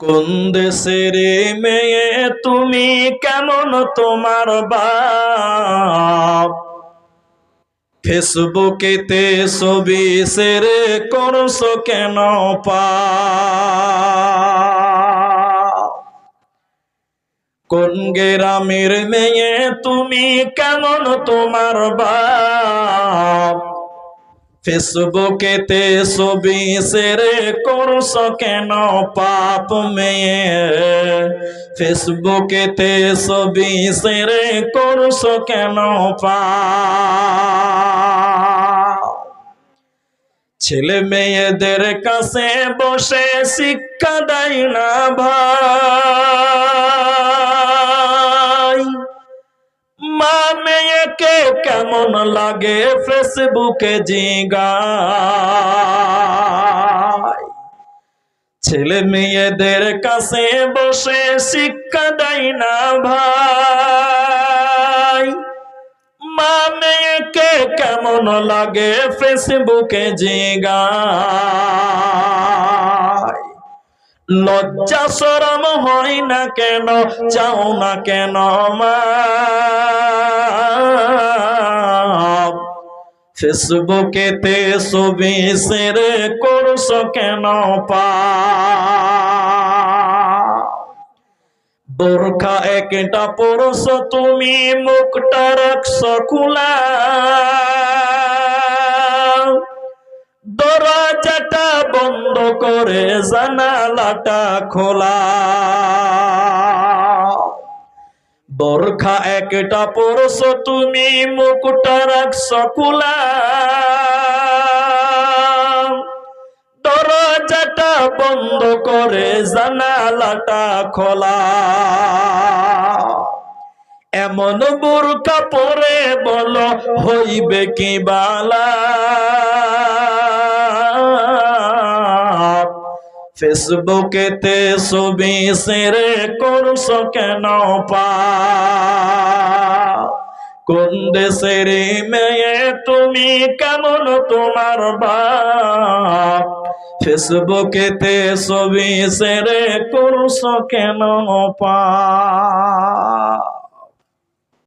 কোন দেশের মেয়ে তুমি কেমন তোমার বাপ? ফেসবুকেতে ছবি সেরে করছ কেন পা? কোন গ্রামের মেয়ে তুমি কেমন তোমার বাপ? ফেসবুকেতে ছবি সেরে করছ কেন পাপ মেয়ে? ফেসবুকেতে ছবি সেরে করছ কেন পাপ? ছেলে মেয়েদের কাছে বসে শিক্ষা দেয় না ভাই। মেয়েকে কেমন লাগে ফেসবুকে জিগায়। ছেলে মেয়েদের কাছে বসে শিক্ষা দেয় না ভাই। মা মেয়েকে কেমন লাগে ফেসবুকে জিগায়। লজ্জা সরম হয় না কেন? চাও না কেন মা? ফেসবুকেতে ছবি সেরে করছ কেন পা? একটা পরছো, তুমি মুখটা রাখছো খোলা। করে জানালাটা খোলা। বোরখা একটা পরছো তুমি মুখটা রাখছো খোলা। দরজাটা বন্ধ করে জানালাটা খোলা। এমন বোরকা পরে বলো, হইবে কি বালা? ফেসবুকেতে ছবি সেরে করছ কেন কোন দেশের মেয়ে তুমি, কেমন তোমার বাপ? ফেসবুকেতে ছবি সেরে করছ কেন পা?